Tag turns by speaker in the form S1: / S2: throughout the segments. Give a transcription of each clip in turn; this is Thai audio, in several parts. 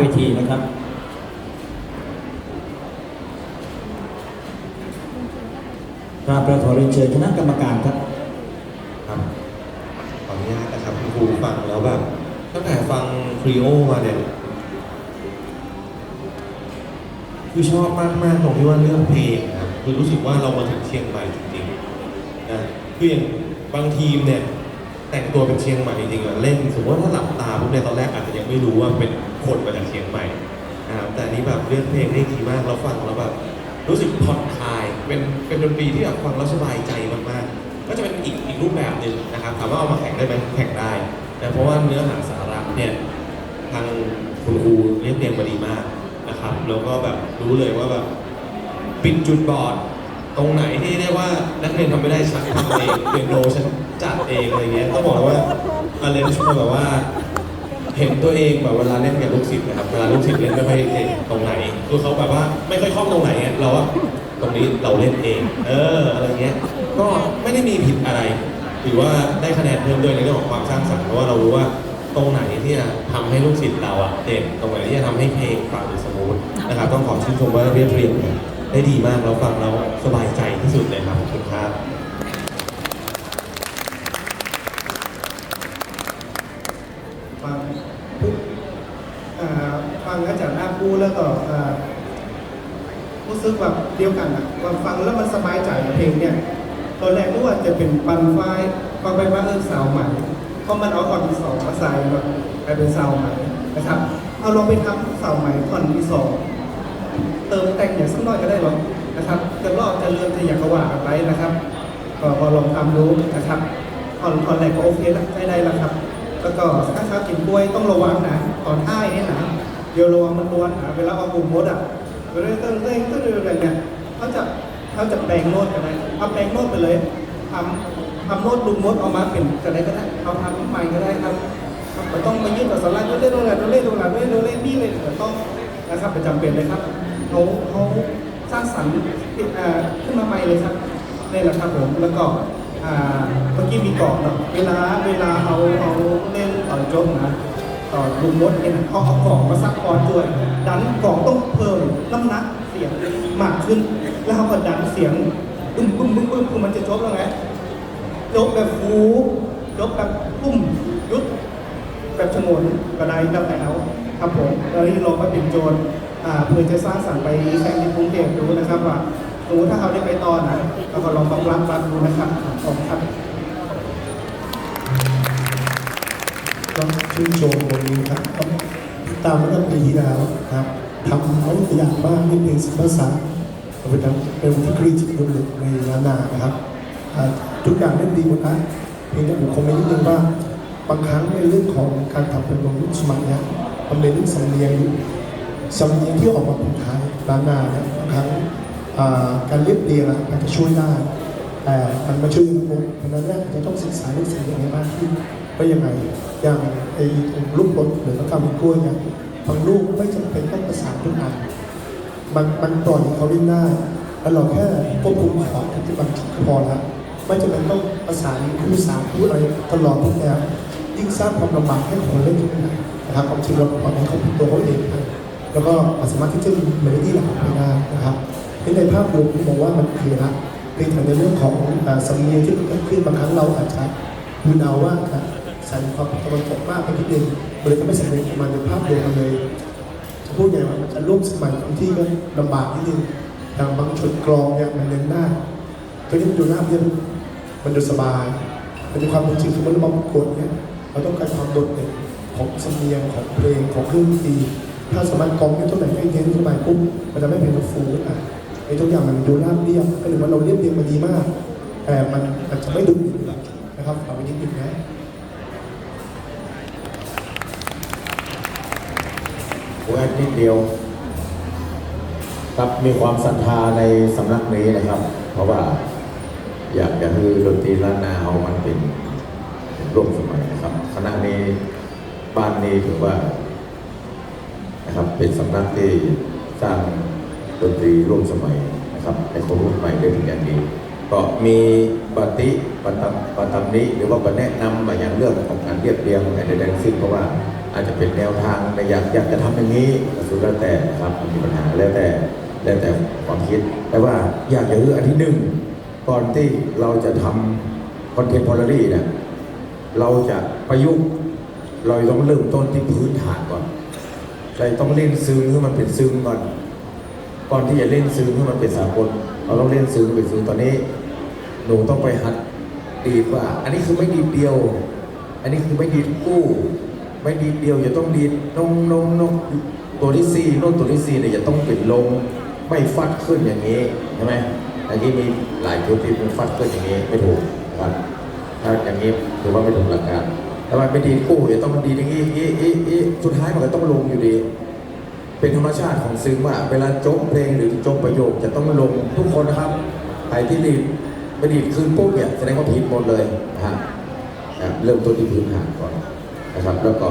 S1: เวทีนะครับกราบประขอเรียนเชิญคณะกรรมการครับ
S2: ครับขออนุญาตนะครับคุณครูฟังแล้วแบบตั้งแต่ฟังครีโอมาเนี่ยคือชอบมากมากๆตรงที่ว่าเรื่องเพลงครับคือรู้สึกว่าเรามาถึงเชียงใหม่จริงๆนะคืออย่างบางทีมเนี่ย แต่งตัวเป็นเชียงใหม่จริงๆอะเล่นสมมติว่าถ้าหลับตาปุ๊บเนี่ยตอนแรกอาจจะยังไม่รู้ว่าเป็นคนมาจากเชียงใหม่นะครับแต่อันนี้แบบเลือกเพลงได้ดีมากเราฟังแล้วแบบรู้สึกผ่อนคลายเป็นเป็นดนตรีที่แบบฟังแล้วสบายใจมากๆ ก็จะเป็นอีกอีกรูปแบบหนึ่งนะครับถามว่าเอามาแข่งได้ไหมแข่งได้นะเพราะว่าเนื้อหาสาระเนี่ยทางคุณครูเรียบเรียงมาดีมากนะครับ แล้วก็แบบรู้เลยว่าแบบปิดจุดบอด รงไหนที่เรียกว่านักเรียนทำไม่ได้ฉันทำเองเรียนโนฉันจัดเองอะไรเงี้ยต้องบอกเลยว่าอาเลนชมแบบว่า เห็นตัวเองแบบเวลาเล่นกับลูกศิษย์นะครับเวลาลูกศิษย์เล่นไม่ค่อยเก่งตรงไหนคือเขาแบบว่าไม่ค่อยคล่องตรงไหนอะเราว่าตรงนี้เราเล่นเอง เอออะไรเงี้ยก็ไม่ได้มีผิดอะไรถือว่าได้คะแนนเพิ่มด้วยในเรื่องของความสร้างสรรค์เพราะว่าเรารู้ว่าตรงไหนที่จะทำให้ลูกศิษย์เราอะเด่นตรงไหนที่จะทำให้เพลงฟังดูสมูทนะครับต้องขอชื่นชมว่าเรียบเรียงเนี่ย ได้ดีมากเราฟังเราสบายใจที่สุดเลยครับขอบคุณครับ
S3: ฟังปุ๊บอ่าฟังอาจารย์อาพูดแล้วก็อ่ารู้สึกแบบเดียวกันอะว่าฟังแล้วมันสบายใจเพลงเนี่ยตอนแรกนึกว่าจะเป็นปันไฟฟังไปว่าเออสาวใหม่เพราะมันเอาอ่อนที่สองมาใส่แบบกลายเป็นสาวใหม่นะครับ เอาลองไปทำสาวใหม่ท่อนที่สอง เติมแต่งอย่างสักหน่อยก็ได้หรอกนะครับ จะรอดจะเลื่อนจะอยากกระว่ากันไปนะครับ ก็พอลองทำดูนะครับตอนตอนแรกก็โอเคแล้วได้ได้แล้วครับแล้วก็ถ้าเช้ากินกล้วยต้องระวังนะตอนท้ายเนี่ยนะเดี๋ยวระวังมันม้วนนะเวลาเอาปุ่มมดอะเวลาเต้นเต้นเต้นอะไรเนี่ยเขาจะเขาจะแปลงโน้ตกันได้เอาแปลงโน้ตไปเลยทำทำโน้ตลุมดออกมาเป็นกันได้ก็ได้เอาทำใหม่ก็ได้ครับครับไม่ต้องมายึดกับสไลด์โน้ตเล่นโน้ตอะไรโน้ตเล่นโน้ตอะไรโน้ตเล่นนี่เลยต่ต้องนะครับประจำเป็นเลยครับ เขาเขาสร้างสรรค์ขึ้นมาใหม่เลยครับนี่แหละครับผมแล้วก็เมื่อกี้มีกรอบเนาะเวลาเวลาเอาเอาเล่นต่อยจมนะต่อลุงมดเนี่ยเขาเอากล่องมาซักคอนด้วย ดันกล่องต้องเพิ่มน้ำหนักเสียงมากขึ้น แล้วเขาก็ดันเสียงบึ้มบึ้มบึ้มบึ้มคือมันจะจบแล้วไงจบแบบฟูจบแบบปุ้มยุบแบบชงนกระไดแบบแถวครับผมแล้วนี่ลองมาเป็นโจร เพื่อจะสร้างสรรค์ไปแข่งในกรุงเทพดูนะครับว่าสมมติถ้าเขาได้ไปต่อนะเราก็ลองต้องรับรับดูนะครับขอบคุณครับ
S4: ก็ชื่นชมวันนี้ครับก็ติดตามมาตั้งปีที่แล้วครับทำเอาตัวอย่างบ้างในเพลงสิบภาษาเป็นเป็นที่กรีจิตบุรุษในนานานะครับทุกอย่างเล่นดีหมดนะเพียงแต่ผมคงไม่นิดนึงว่าบางครั้งในเรื่องของการทำเป็นวงรุ่นสมัยเนี้ยมันเป็นเรื่องสำเนียง สำเนียงที่ออกมาเป็นไทยนานาเนี่ยบางครั้งการเรียบเรียงอะอาจจะช่วยได้แต่มันมาช่วยระบบเพราะฉะนั้นเนี่ยจะต้องศึกษาเรื่องสิ่งอย่างนี้มากขึ้นว่ายังไงอย่างไอ้ลูกรถหรือมะขามกล้วยเนี่ยบางลูกไม่จำเป็นต้องประสานทุกอันมันมันปล่อยเขาเล่นได้แล้วเราแค่ควบคุมขอที่มันพอแล้วไม่จำเป็นต้องประสานคู่สามคู่อะไรตลอดทุกแนวยิ่งสร้างความลำบากให้คนเล่นทุกอย่างนะครับความจริงเราปล่อยให้เขาเป็นตัวเขาเอง แล้วก็สามารถที่จะมีเมโลดี้หลักไปได้นะครับในภาพรวมผมมองว่ามันเคลียร์ละในทางในเรื่องของสำเนียงที่เกิดขึ้นบางครั้งเราอาจจะดูเอาว่าจะใส่ความตะวันตกมากไปนิดนึงมันเลยทำให้สำเนียงออกมาในภาพรวมมันเลยจะพูดไงว่ามันจะร่วมสมัยบางที่ก็ลำบากนิดนึงอย่างบางชุดกรองเนี่ยมันเน้นหน้าตัวนี้มันดูหน้าเพียบมันดูสบายแต่ในความเป็นจริงคือมันมาประกวดเนี่ยเราต้องการความโดดเด่นของสำเนียงของเพลงของเครื่องดนตรี ถ้าสามารถกองให้ตัวไหนให้เน้นเข้าไปปุ๊บมันจะไม่เป็นฟูอะไอ้ทุกอย่างมันดูราบเรียบก็เลยว่าเราเรียบเรียงมาดีมาก แต่มันมันจะไม่ดุนะครับฝากไว้นิดนึงนะ
S5: แวกนิดเดียว ครับมีความศรัทธาในสำนักนี้นะครับ เพราะว่าอยากจะให้ดนตรีล้านนาเอามันเป็นร่วมสมัยนะครับคณะนี้บ้านนี้ถือว่า นะครับ เป็นสำนักที่สร้างดนตรีร่วมสมัยนะครับให้คนรุ่นใหม่ได้เป็นอย่างดีก็มีปฏิปตมปตมนี้หรือว่าปแนะนำมาอย่างเรื่องของการเรียบเรียงในใดๆทั้งสิ้นเพราะว่าอาจจะเป็นแนวทางในอยากอยากจะทำอย่างนี้สุดแล้วแต่ครับมีปัญหาแล้วแต่แล้วแต่ความคิด แต่ว่าอยากจะเลือกอันที่หนึ่งก่อนที่เราจะทำคอนเทนต์พอลลี่เนี่ยเราจะประยุกต์เราต้องเริ่มต้นที่พื้นฐานก่อน เราต้องเล่นซึ้งให้มันเป็นซึ้งก่อนก่อนที่จะเล่นซึ้งให้มันเป็นสากลเราต้องเล่นซึ้งเป็นซึ้งตอนนี้ หนูต้องไปหัดดีดว่า อันนี้คือไม่ดีเดียว อันนี้คือไม่ดีกู้ ไม่ดีเดียวจะต้องดีดนงนงนงตัวที่สี่โน้นตัวที่สี่เนี่ยจะต้องปิดลง ไม่ฟัดขึ้นอย่างนี้ใช่ไหมอันนี้มีหลายจุดที่มันฟัดขึ้นอย่างนี้ไม่ถูกนะครับถ้าอย่างนี้ถือว่าไม่ถูกหลักการ แต่ว่าไม่ดีดกู้จะต้องดีดอย่างนี้อีอีอีสุดท้ายมันก็ต้องลงอยู่ดี เป็นธรรมชาติของซึ้งว่า เวลาจบเพลงหรือจบประโยคจะต้องลงทุกคนนะครับใครที่ดีดไม่ดีดคืนปุ๊บเนี่ยแสดงว่าผิดหมดเลยนะฮะเริ่มต้นที่พื้นฐานก่อนนะครับ แล้วก็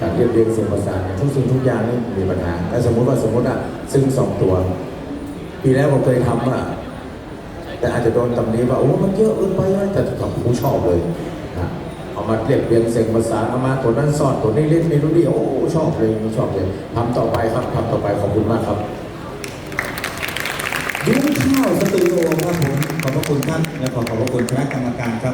S5: การเรียบเรียงเสียงประสานทุกสิ่งทุกอย่างนี่มีปัญหาแล้วสมมติว่าสมมติอะซึ่งสองตัวปีแล้วผมเคยทำอะแต่อาจจะโดนตำหนิว่าโอ้มันเยอะเกินไปแต่กับผู้ชอบเลยนะ เอามาเรียบเรียงเสียงภาษาเอามาตัวนั้นสอนตัวนี้เล่นเมโลดี้โอ้ชอบเลยชอบเลยทำต่อไปครับทำต่อไปขอบคุณมากครับ
S1: ยุ้งข้าวสตูดิโอครับผมขอบพระคุณท่านและขอขอบพระคุณคณะกรรมการครับ